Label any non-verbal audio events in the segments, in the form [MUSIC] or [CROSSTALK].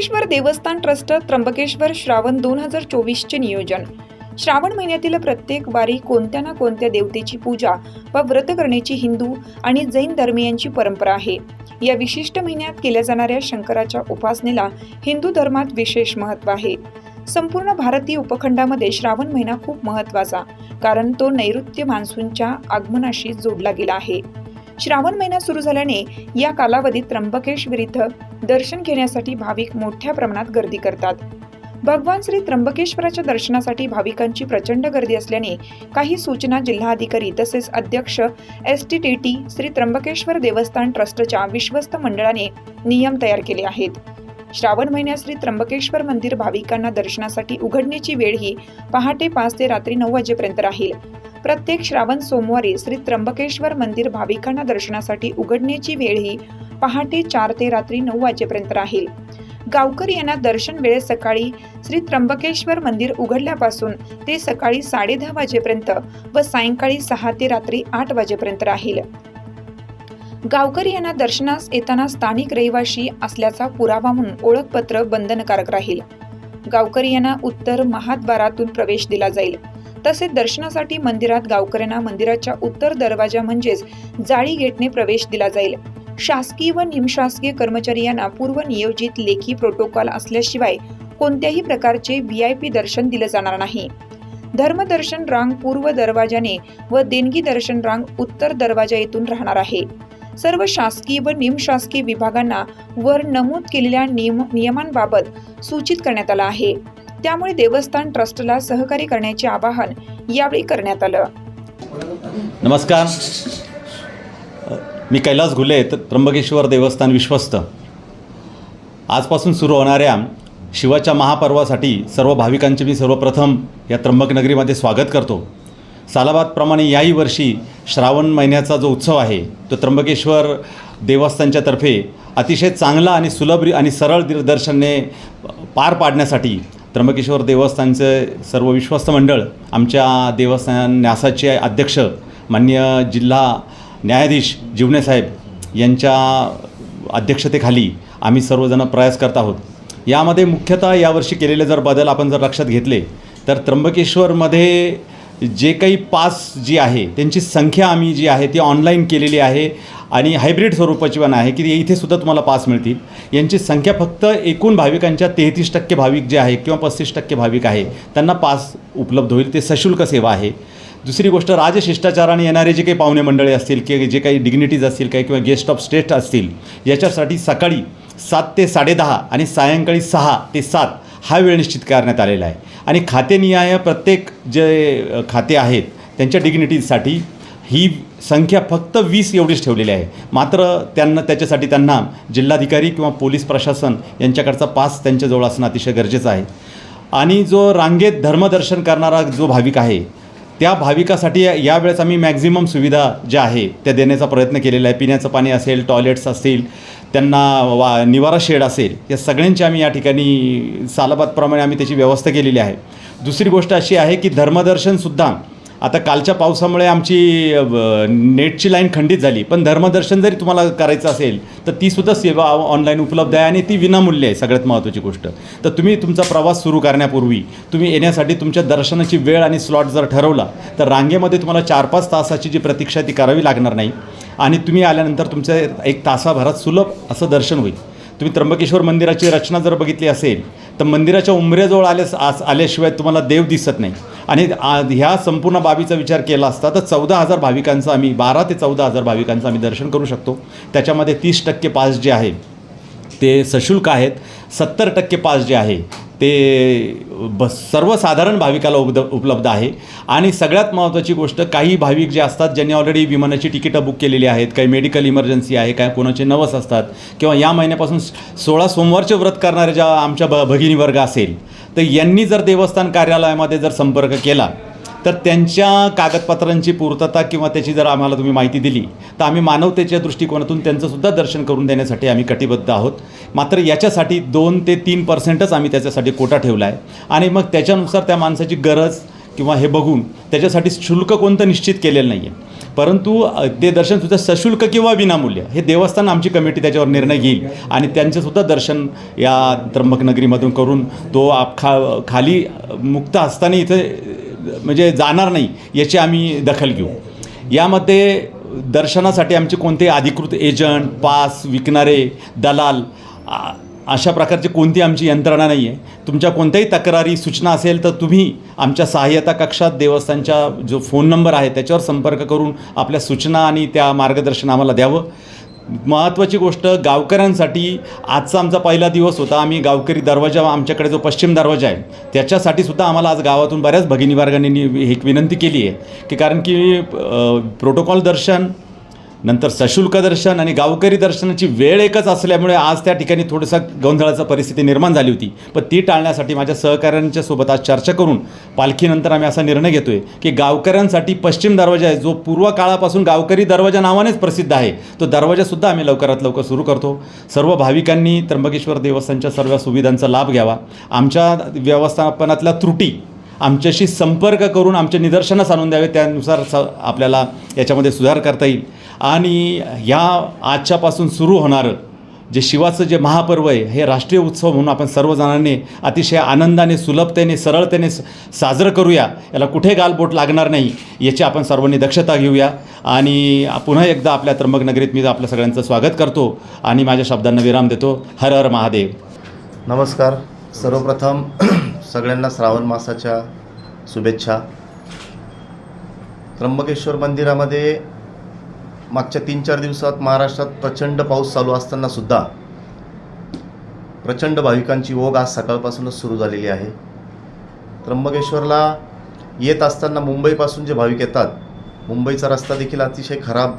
त्र्यंबकेश्वर देवस्थान ट्रस्ट त्र्यंबकेश्वर श्रावण दोन हजार चोवीसचे नियोजन. श्रावण महिन्यातील प्रत्येक वारी कोणत्या ना कोणत्या देवतेची पूजा व व्रत करण्याची हिंदू आणि जैन धर्मियांची परंपरा आहे. या विशिष्ट महिन्यात केल्या जाणाऱ्या शंकराच्या उपासनेला हिंदू धर्मात विशेष महत्त्व आहे. संपूर्ण भारतीय उपखंडामध्ये श्रावण महिना खूप महत्त्वाचा कारण तो नैऋत्य मान्सूनच्या आगमनाशी जोडला गेला आहे. श्रावण महिना सुरू झाल्याने या कालावधीत त्र्यंबकेश विरुद्ध दर्शन घेण्यासाठी भाविक मोठ्या प्रमाणात गर्दी करतात. भगवान श्री त्र्यंबकेश्वराच्या दर्शनासाठी भाविकांची प्रचंड गर्दी असल्याने काही सूचना जिल्हाधिकारी तसेच अध्यक्ष S T T T Shri Trimbakeshwar देवस्थान ट्रस्टच्या विश्वस्त मंडळाने नियम तयार केले आहेत. श्रावण महिन्यात श्री त्र्यंबकेश्वर मंदिर भाविकांना दर्शनासाठी उघडण्याची वेळ ही पहाटे पाच ते रात्री नऊ वाजेपर्यंत राहील. प्रत्येक श्रावण सोमवारी श्री त्र्यंबकेश्वर मंदिर भाविकांना दर्शनासाठी उघडण्याची वेळ ही पहाटे चार ते रात्री नऊ वाजेपर्यंत राहील. गावकरी यांना दर्शन वेळेस सकाळी श्री त्र्यंबकेश्वर मंदिर उघडल्यापासून ते सकाळी साडे दहा वाजेपर्यंत व सायंकाळी सहा ते रात्री आठ वाजेपर्यंत राहील. गावकरी यांना दर्शनास येताना स्थानिक रहिवाशी असल्याचा पुरावा म्हणून ओळखपत्र बंधनकारक राहील. गावकरी यांना उत्तर महाद्वारातून प्रवेश दिला जाईल. तसेच दर्शनासाठी मंदिरात गावकऱ्यांना मंदिराच्या उत्तर दरवाजा म्हणजेच जाळी गेटने प्रवेश दिला जाईल. शासकीय व निमशासकीय कर्मचारी यांना पूर्व नियोजित लेखी प्रोटोकॉल असल्याशिवाय कोणत्याही प्रकारचे व्ही आय पी दर्शन दिलं जाणार नाही. धर्मदर्शन रांग पूर्व दरवाजाने व देणगी दर्शन रांग उत्तर दरवाजा येथून राहणार आहे. सर्व शासकीय व निमशासकीय विभागांना वर नमूद केलेल्या नियम नियमांबाबत सूचित करण्यात आलं आहे. त्यामुळे देवस्थान ट्रस्टला सहकार्य करण्याचे आवाहन यावेळी करण्यात आलं. नमस्कार. मी कैलास घुले त्र्यंबकेश्वर देवस्थान विश्वस्त. आजपासून सुरू होणाऱ्या शिवाच्या महापर्वासाठी सर्व भाविकांचे मी सर्वप्रथम या त्र्यंबकनगरीमध्ये स्वागत करतो. सालाबादप्रमाणे याही वर्षी श्रावण महिन्याचा जो उत्सव आहे तो त्र्यंबकेश्वर देवस्थानच्या तर्फे अतिशय चांगला आणि सुलभ आणि सरळ दिग्दर्शनने पार पाडण्यासाठी त्र्यंबकेश्वर देवस्थानचे सर्व विश्वस्त मंडळ आमच्या देवस्थान न्यासाचे अध्यक्ष मान्य जिल्हा न्यायाधीश जीवने साहेब यांच्या अध्यक्षतेखाली आम्ही सर्वजण प्रयास करत आहोत. यामध्ये मुख्यतः यावर्षी केलेले जर बदल आपण जर लक्षात घेतले तर त्र्यंबकेश्वरमध्ये जे काही पास जी आहे त्यांची संख्या आम्ही जी आहे ती ऑनलाईन केलेली आहे. आणि हायब्रिड स्वरूपाची पण आहे की इथे सुद्धा तुम्हाला पास मिळतील. यांची संख्या फक्त एकूण भाविकांच्या तेहतीस टक्के भाविक जे आहे किंवा पस्तीस टक्के भाविक आहे त्यांना पास उपलब्ध होईल. ते सशुल्क सेवा आहे. दुसरी गोष्ट राजशिष्टाचाराने येणारे जे काही पाहुणे मंडळी असतील किंवा जे काही डिग्निटीज असतील काही किंवा गेस्ट ऑफ स्टेट असतील याच्यासाठी सकाळी सात ते साडेदहा आणि सायंकाळी सहा ते सात हा वेळ निश्चित करण्यात आलेला आहे. आणि खातेनिहाय प्रत्येक जे खाते आहेत त्यांच्या डिग्निटीजसाठी ही संख्या फक्त वीस एवढीच ठेवलेली आहे. मात्र त्यांना त्याच्यासाठी त्यांना जिल्हाधिकारी किंवा पोलीस प्रशासन यांच्याकडचा पास त्यांच्याजवळ असणं अतिशय गरजेचं आहे. आणि जो रांगेत धर्मदर्शन करणारा जो भाविक आहे त्या भाविकासाठी या- यावेळेस आम्ही मॅक्झिमम सुविधा ज्या आहे त्या देण्याचा प्रयत्न केलेला आहे. पिण्याचं पाणी असेल टॉयलेट्स असतील त्यांना वा निवारा शेड असेल या सगळ्यांची आम्ही या ठिकाणी सालाबादप्रमाणे आम्ही त्याची व्यवस्था केलेली आहे. दुसरी गोष्ट अशी आहे की धर्मदर्शनसुद्धा आता कालच्या पावसामुळे आमची नेटची लाईन खंडित झाली. पण धर्मदर्शन जरी तुम्हाला करायचं असेल तर तीसुद्धा सेवा ऑनलाईन उपलब्ध आहे आणि ती विनामूल्य आहे सगळ्यात महत्त्वाची गोष्ट. तर तुम्ही तुमचा प्रवास सुरू करण्यापूर्वी तुम्ही येण्यासाठी तुमच्या दर्शनाची वेळ आणि स्लॉट जर ठरवला तर रांगेमध्ये तुम्हाला चार पाच तासाची जी प्रतीक्षा ती करावी लागणार नाही. आणि तुम्ही आल्यानंतर तुमचं एक तासाभरात सुलभ असं दर्शन होईल. तुम्ही त्र्यंबकेश्वर मंदिराची रचना जर बघितली असेल तर मंदिराच्या उंबऱ्याजवळ आल्यास आस आल्याशिवाय तुम्हाला देव दिसत नाही. आणि ह्या संपूर्ण बाबीचा विचार केला असता तर चौदा हजार भाविकांचं आम्ही बारा ते चौदा हजार भाविकांचं आम्ही दर्शन करू शकतो. त्याच्यामध्ये तीस टक्के पास जे आहे ते सशुल्क आहेत. सत्तर टक्के पास जे आहे ते ब सर्वसाधारण भाविकाला उपद उपलब्ध आहे. आणि सगळ्यात महत्त्वाची गोष्ट काही भाविक जे असतात ज्यांनी ऑलरेडी विमानाची तिकीटं बुक केलेली आहेत काही मेडिकल इमर्जन्सी आहे काय कोणाचे नवस असतात किंवा या महिन्यापासून सोळा सोमवारचे व्रत करणारे ज्या आमच्या ब भगिनी वर्ग असेल तर यांनी जर देवस्थान कार्यालयामध्ये जर संपर्क केला तर त्यांच्या कागदपत्रांची पूर्तता किंवा त्याची जर आम्हाला तुम्ही माहिती दिली तर आम्ही मानवतेच्या दृष्टिकोनातून त्यांचंसुद्धा दर्शन करून देण्यासाठी आम्ही कटिबद्ध आहोत. मात्र याच्यासाठी दोन ते तीन पर्सेंटच आम्ही त्याच्यासाठी कोटा ठेवला आहे आणि मग त्याच्यानुसार त्या माणसाची गरज किंवा हे बघून त्याच्यासाठी शुल्क कोणतं निश्चित केलेलं नाही आहे परंतु ते दर्शनसुद्धा सशुल्क किंवा विनामूल्य हे देवस्थान आमची कमिटी त्याच्यावर निर्णय घेईल. आणि त्यांचंसुद्धा दर्शन या त्र्यंबकनगरीमधून करून तो आप खा खाली मुक्त असताना इथे म्हणजे जाणार नाही याची आम्ही दखल घेऊ. यामध्ये दर्शनासाठी आमचे कोणते अधिकृत एजंट पास विकणारे दलाल आ- अशा प्रकारची कोणती आमची यंत्रणा नाही आहे. तुमच्या कोणत्याही तक्रारी सूचना असेल तर तुम्ही आमच्या सहाय्यता कक्षात देवस्थानच्या जो फोन नंबर आहे त्याच्यावर संपर्क करून आपल्या सूचना आणि त्या मार्गदर्शन आम्हाला द्यावं. महत्त्वाची गोष्ट गावकऱ्यांसाठी आजचा आमचा पहिला दिवस होता. आम्ही गावकरी दरवाजा आमच्याकडे जो पश्चिम दरवाजा आहे त्याच्यासाठी सुद्धा आम्हाला आज गावातून बऱ्याच भगिनी वर्गांनी एक विनंती केली आहे की कारण की प्रोटोकॉल दर्शन नंतर सशुल्क दर्शन आणि गावकरी दर्शनाची वेळ एकच असल्यामुळे आज त्या ठिकाणी थोडंसं गोंधळाचा परिस्थिती निर्माण झाली होती. पण ती टाळण्यासाठी माझ्या सहकाऱ्यांच्या सोबत आज चर्चा करून पालखीनंतर आम्ही असा निर्णय घेतो आहे की गावकऱ्यांसाठी पश्चिम दरवाजा आहे जो पूर्व काळापासून गावकरी दरवाजा नावानेच प्रसिद्ध आहे तो दरवाजासुद्धा आम्ही लवकरात लवकर सुरू करतो. सर्व भाविकांनी त्र्यंबकेश्वर देवस्थानच्या सर्व सुविधांचा लाभ घ्यावा. आमच्या व्यवस्थापनातल्या त्रुटी आमच्याशी संपर्क करून आमच्या निदर्शनास आणून द्यावे त्यानुसार स आपल्याला याच्यामध्ये सुधार करता येईल. आणि ह्या आजच्यापासून सुरू होणारं जे शिवाचं जे महापर्व आहे हे राष्ट्रीय उत्सव म्हणून आपण सर्वजणांनी अतिशय आनंदाने सुलभतेने सरळतेने साजरं करूया. याला कुठे गालबोट लागणार नाही याची आपण सर्वांनी दक्षता घेऊया. आणि पुन्हा एकदा आपल्या त्र्यंबकनगरीत मी आपल्या सगळ्यांचं स्वागत करतो आणि माझ्या शब्दांना विराम देतो. हर हर महादेव. नमस्कार. सर्वप्रथम [CLEARS THROAT] सगळ्यांना श्रावण मासाच्या शुभेच्छा. त्र्यंबकेश्वर मंदिरामध्ये मागच्या तीन चार दिवसात महाराष्ट्रात प्रचंड पाऊस चालू असताना सुद्धा प्रचंड भाविकांची ओघ आज सकाळपासूनच सुरू झालेली आहे. त्र्यंबकेश्वरला येत असताना मुंबईपासून जे भाविक येतात मुंबईचा रस्ता देखील अतिशय खराब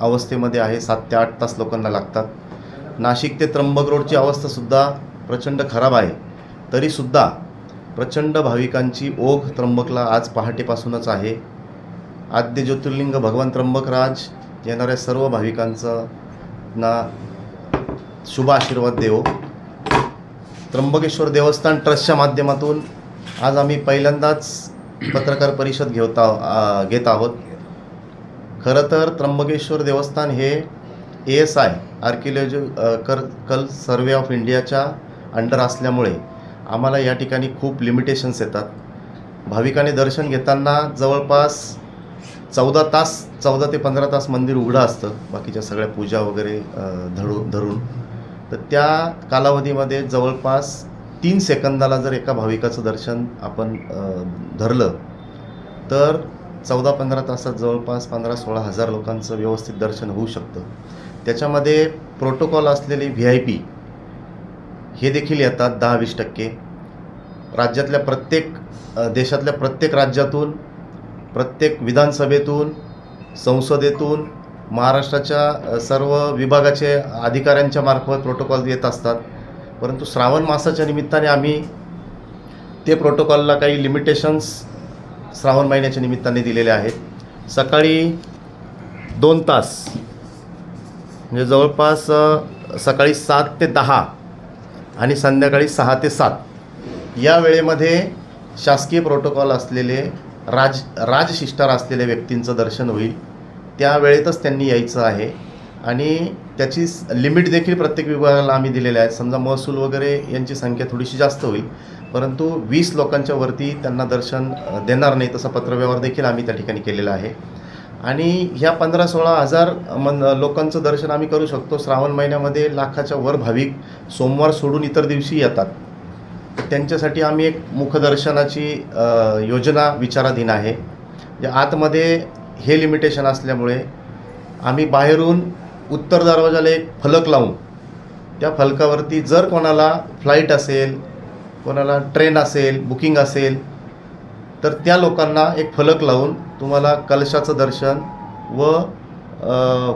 अवस्थेमध्ये आहे. सात ते आठ तास लोकांना लागतात. नाशिक ते त्र्यंबक रोडची अवस्थासुद्धा प्रचंड खराब आहे. तरीसुद्धा प्रचंड भाविकांची ओघ त्र्यंबकला आज पहाटेपासूनच आहे. आद्य ज्योतिर्लिंग भगवान त्र्यंबकराज येणाऱ्या सर्व भाविकांचं ना शुभ आशीर्वाद देव. त्र्यंबकेश्वर देवस्थान ट्रस्टच्या माध्यमातून आज आम्ही पहिल्यांदाच पत्रकार परिषद घेत आहो घेत आहोत. खरं तर त्र्यंबकेश्वर देवस्थान हे ए एस आय आर्किओलॉजी कर कल सर्वे ऑफ इंडियाच्या अंडर असल्यामुळे आम्हाला या ठिकाणी खूप लिमिटेशन्स येतात. भाविकाने दर्शन घेताना जवळपास चौदा तास चौदा ते पंधरा तास मंदिर उघडं असतं बाकीच्या सगळ्या पूजा वगैरे धरू धरून तर त्या कालावधीमध्ये जवळपास तीन सेकंदाला जर एका भाविकाचं दर्शन आपण धरलं तर चौदा पंधरा तासात जवळपास पंधरा सोळा हजार लोकांचं व्यवस्थित दर्शन होऊ शकतं. त्याच्यामध्ये प्रोटोकॉल असलेले व्ही आय पी हे देखील येतात दहा वीस टक्के. राज्यातल्या प्रत्येक देशातल्या प्रत्येक राज्यातून प्रत्येक विधानसभेतून संसदेतून महाराष्ट्राच्या सर्व विभागाचे अधिकाऱ्यांच्या मार्फत प्रोटोकॉल येत असतात. परंतु श्रावण मासाच्या निमित्ताने आम्ही ते प्रोटोकॉलला काही लिमिटेशन्स श्रावण महिन्याच्या निमित्ताने दिलेले आहेत. सकाळी दोन तास म्हणजे जवळपास सकाळी सात ते दहा आणि संध्याकाळी सहा ते सात या वेळेमध्ये शासकीय प्रोटोकॉल असलेले राज राजशिष्टार असलेल्या व्यक्तींचं दर्शन होईल. त्या वेळेतच त्यांनी यायचं आहे. आणि त्याची लिमिट देखील प्रत्येक विभागाला आम्ही दिलेल्या आहेत. समजा महसूल वगैरे यांची संख्या थोडीशी जास्त होईल. परंतु वीस लोकांच्या वरती त्यांना दर्शन देणार नाही तसा पत्रव्यवहार देखील आम्ही त्या ठिकाणी केलेला आहे. आणि ह्या पंधरा सोळा हजार मन लोकांचं दर्शन आम्ही करू शकतो. श्रावण महिन्यामध्ये लाखाच्या वर भाविक सोमवार सोडून इतर दिवशी येतात. त्यांच्यासाठी आम्ही एक मुखदर्शनाची योजना विचाराधीन आहे. जे आतमध्ये हे लिमिटेशन असल्यामुळे आम्ही बाहेरून उत्तर दरवाजाला एक फलक लावून त्या फलकावरती जर कोणाला फ्लाईट असेल कोणाला ट्रेन असेल बुकिंग असेल तर त्या लोकांना एक फलक लावून तुम्हाला कलशाचं दर्शन व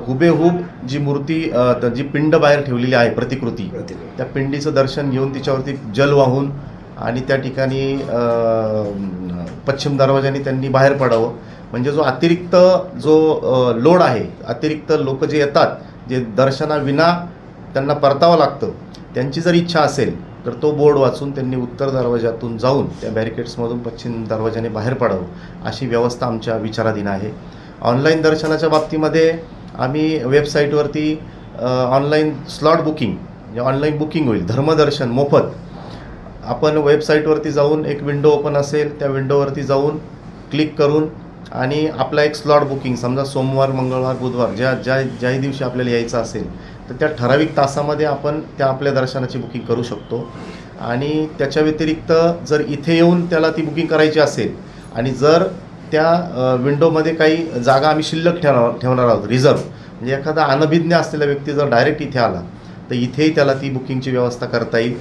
हुबेहूब जी मूर्ती जी पिंड बाहेर ठेवलेली आहे प्रतिकृती त्या पिंडीचं दर्शन घेऊन तिच्यावरती जल वाहून आणि त्या ठिकाणी पश्चिम दरवाजाने त्यांनी बाहेर पडावं. म्हणजे जो अतिरिक्त जो लोड आहे अतिरिक्त लोक जे येतात जे दर्शनाविना त्यांना परतावं लागतं त्यांची जर इच्छा असेल तर तो बोर्ड वाचून त्यांनी उत्तर दरवाजातून जाऊन त्या बॅरिकेड्समधून पश्चिम दरवाजाने बाहेर पडावं अशी व्यवस्था आमच्या विचाराधीन आहे. ऑनलाईन दर्शनाच्या बाबतीमध्ये आम्ही वेबसाईटवरती ऑनलाईन स्लॉट बुकिंग म्हणजे ऑनलाईन बुकिंग होईल धर्मदर्शन मोफत. आपण वेबसाईटवरती जाऊन एक विंडो ओपन असेल त्या विंडोवरती जाऊन क्लिक करून आणि आपला एक स्लॉट बुकिंग समजा सोमवार मंगळवार बुधवार ज्या ज्या ज्याही दिवशी आपल्याला यायचं असेल तर त्या ठराविक तासामध्ये आपण त्या आपल्या दर्शनाची बुकिंग करू शकतो. आणि त्याच्या व्यतिरिक्त जर इथे येऊन त्याला ती बुकिंग करायची असेल आणि जर त्या विंडोमध्ये काही जागा आम्ही शिल्लक ठेवणार ठेवणार आहोत रिझर्व म्हणजे एखादा अनभिज्ञ असलेला व्यक्ती जर डायरेक्ट इथे आला तर इथेही त्याला ती बुकिंगची व्यवस्था करता येईल.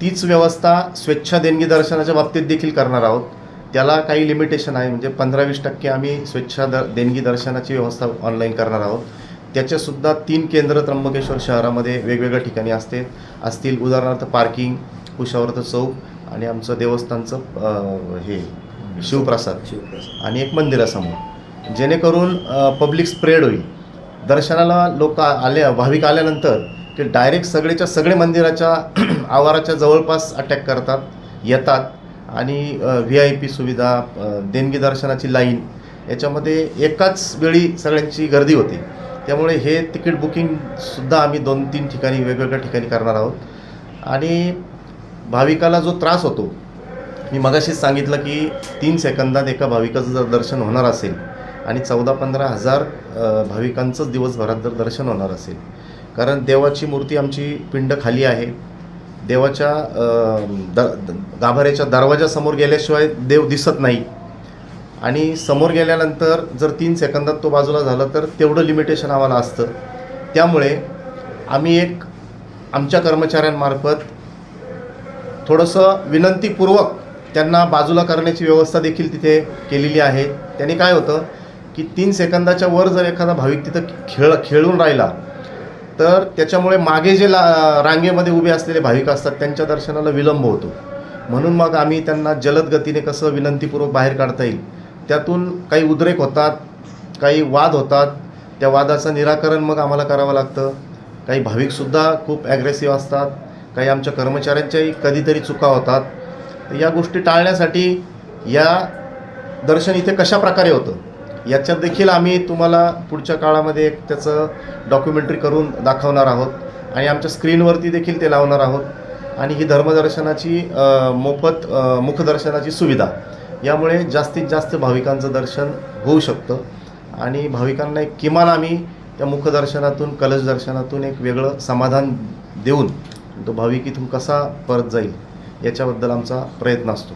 तीच व्यवस्था स्वेच्छा देणगी दर्शनाच्या बाबतीत देखील करणार आहोत. त्याला काही लिमिटेशन आहे म्हणजे पंधरा वीस टक्के आम्ही स्वेच्छा द देणगी दर्शनाची व्यवस्था ऑनलाईन करणार आहोत. त्याच्यासुद्धा तीन केंद्र त्र्यंबकेश्वर शहरामध्ये वेगवेगळ्या ठिकाणी असते. असतील उदाहरणार्थ पार्किंग कुशावर्त चौक आणि आमचं देवस्थानचं हे. शिवप्रसाद. आणि एक मंदिरासमोर. जेणेकरून पब्लिक स्प्रेड होईल. दर्शनाला लोक आले भाविक आल्यानंतर ते डायरेक्ट सगळेच्या सगळे मंदिराच्या [CLEARS THROAT] आवाराच्या जवळपास अटॅक करतात येतात. आणि व्ही आय पी सुविधा देणगी दर्शनाची लाईन याच्यामध्ये एकाच वेळी सगळ्यांची गर्दी होते. त्यामुळे हे तिकीट बुकिंगसुद्धा आम्ही दोन तीन ठिकाणी वेगवेगळ्या ठिकाणी करणार आहोत. आणि भाविकाला जो त्रास होतो मी मगाशीच सांगितलं की तीन सेकंदात एका भाविकाचं जर दर्शन होणार असेल आणि चौदा पंधरा हजार भाविकांचंच दिवसभरात जर दर्शन होणार असेल कारण देवाची मूर्ती आमची पिंड खाली आहे. देवाच्या द द- गाभाऱ्याच्या दरवाजासमोर गेल्याशिवाय देव दिसत नाही. आणि समोर गेल्यानंतर जर तीन सेकंदात तो बाजूला झाला तर तेवढं लिमिटेशन आम्हाला असतं. त्यामुळे आम्ही एक आमच्या कर्मचाऱ्यांमार्फत थोडंसं विनंतीपूर्वक त्यांना बाजूला करण्याची व्यवस्था देखील तिथे केलेली आहे. त्याने काय होतं की तीन सेकंदाच्या वर जर एखादा भाविक तिथं खेळ खेळून राहिला तर त्याच्यामुळे मागे जे ला रांगेमध्ये उभे असलेले भाविक असतात त्यांच्या दर्शनाला विलंब होतो. म्हणून मग आम्ही त्यांना जलद गतीने कसं विनंतीपूर्वक बाहेर काढता येईल त्यातून काही उद्रेक होतात काही वाद होतात त्या वादाचं निराकरण मग आम्हाला करावं लागतं. काही भाविकसुद्धा खूप ॲग्रेसिव्ह असतात काही आमच्या कर्मचाऱ्यांच्याही कधीतरी चुका होतात. तर या गोष्टी टाळण्यासाठी या दर्शन इथे कशा प्रकारे होतं? याच्यात देखील आम्ही तुम्हाला पुढच्या काळामध्ये एक त्याचं डॉक्युमेंटरी करून दाखवणार आहोत. आणि आमच्या स्क्रीनवरती देखील ते लावणार आहोत. आणि ही धर्मदर्शनाची मोफत मुखदर्शनाची सुविधा. यामुळे जास्तीत जास्त भाविकांचं दर्शन होऊ शकतं. आणि भाविकांना एक किमान आम्ही त्या मुखदर्शनातून कलश दर्शनातून एक वेगळं समाधान देऊन तो भाविक इथून कसा परत जाईल? याच्याबद्दल आमचा प्रयत्न असतो.